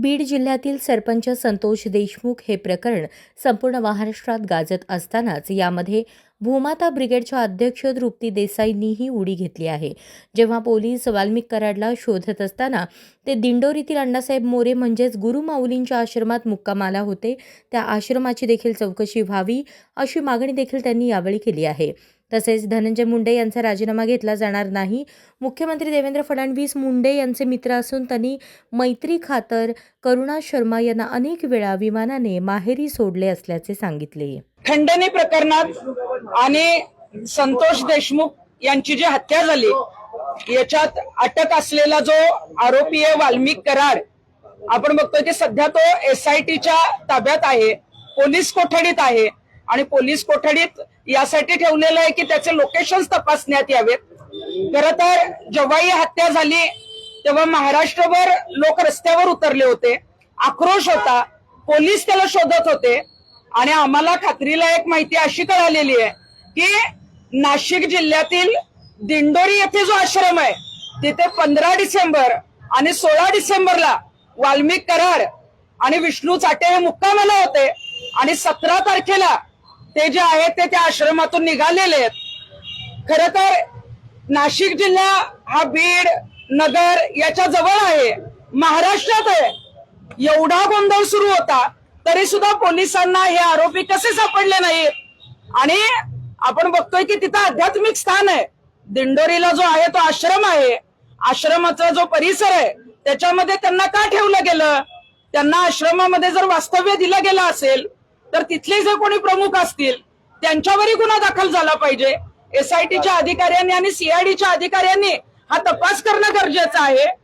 बीड जिल्ह्यातील सरपंच संतोष देशमुख हे प्रकरण संपूर्ण महाराष्ट्रात गाजत असतानाच यामध्ये भूमाता ब्रिगेडच्या अध्यक्ष तृप्ती देसाईंनीही उडी घेतली आहे. जेव्हा पोलीस वाल्मिक कराडला शोधत असताना ते दिंडोरीतील अण्णासाहेब मोरे म्हणजेच गुरुमाऊलींच्या आश्रमात मुक्कामाला होते त्या आश्रमाची देखील चौकशी व्हावी अशी मागणी देखील त्यांनी यावेळी केली आहे. तसेच धनंजय मुंडे यांचा राजीनामा घेतला जाणार नाही. मुख्यमंत्री देवेंद्र फडणवीस मुंडे यांचे मित्र असून त्यांनी मैत्री खातर करुणा शर्मा यांना अनेक वेळा विमानाने माहेरी सोडले असल्याचे सांगितले. खंडणी प्रकरणात आणि संतोष देशमुख यांची जी हत्या झाली याच्यात अटक असलेला जो आरोपी आहे वाल्मिक कराड आपण बघतोय की सध्या तो एसआयटीच्या ताब्यात आहे पोलीस कोठडीत आहे आणि पोलीस कोठडीत यासाठी ठेवलेलं आहे की त्याचे लोकेशन तपासण्यात यावेत. खर तर जेव्हा ही हत्या झाली तेव्हा महाराष्ट्रभर लोक रस्त्यावर उतरले होते. आक्रोश होता. पोलीस त्याला शोधत होते. आणि आम्हाला खात्रीला एक माहिती अशी कळालेली आहे की नाशिक जिल्ह्यातील दिंडोरी येथे जो आश्रम आहे तिथे पंधरा डिसेंबर आणि सोळा डिसेंबरला वाल्मिक कराड आणि विष्णू चाटे हे मुक्कामाला होते. आणि सतरा तारखेला ते जे आहेत ते त्या आश्रमातून निघालेले आहेत. खर तर नाशिक जिल्हा हा बीड नगर याच्या जवळ आहे. महाराष्ट्रात आहे. एवढा गोंधळ सुरू होता तरी सुद्धा पोलिसांना हे आरोपी कसे सापडले नाहीत? आणि आपण बघतोय की तिथं आध्यात्मिक स्थान आहे. दिंडोरीला जो आहे तो आश्रम आहे. आश्रमाचा जो परिसर आहे त्याच्यामध्ये त्यांना का ठेवलं गेलं? त्यांना आश्रमामध्ये जर वास्तव्य दिलं गेलं असेल तर तिथले जे कोणी प्रमुख असतील त्यांच्यावरही गुन्हा दाखल झाला पाहिजे. एसआयटीच्या अधिकाऱ्यांनी आणि सीआयडीच्या अधिकाऱ्यांनी हा तपास करणं गरजेचं आहे.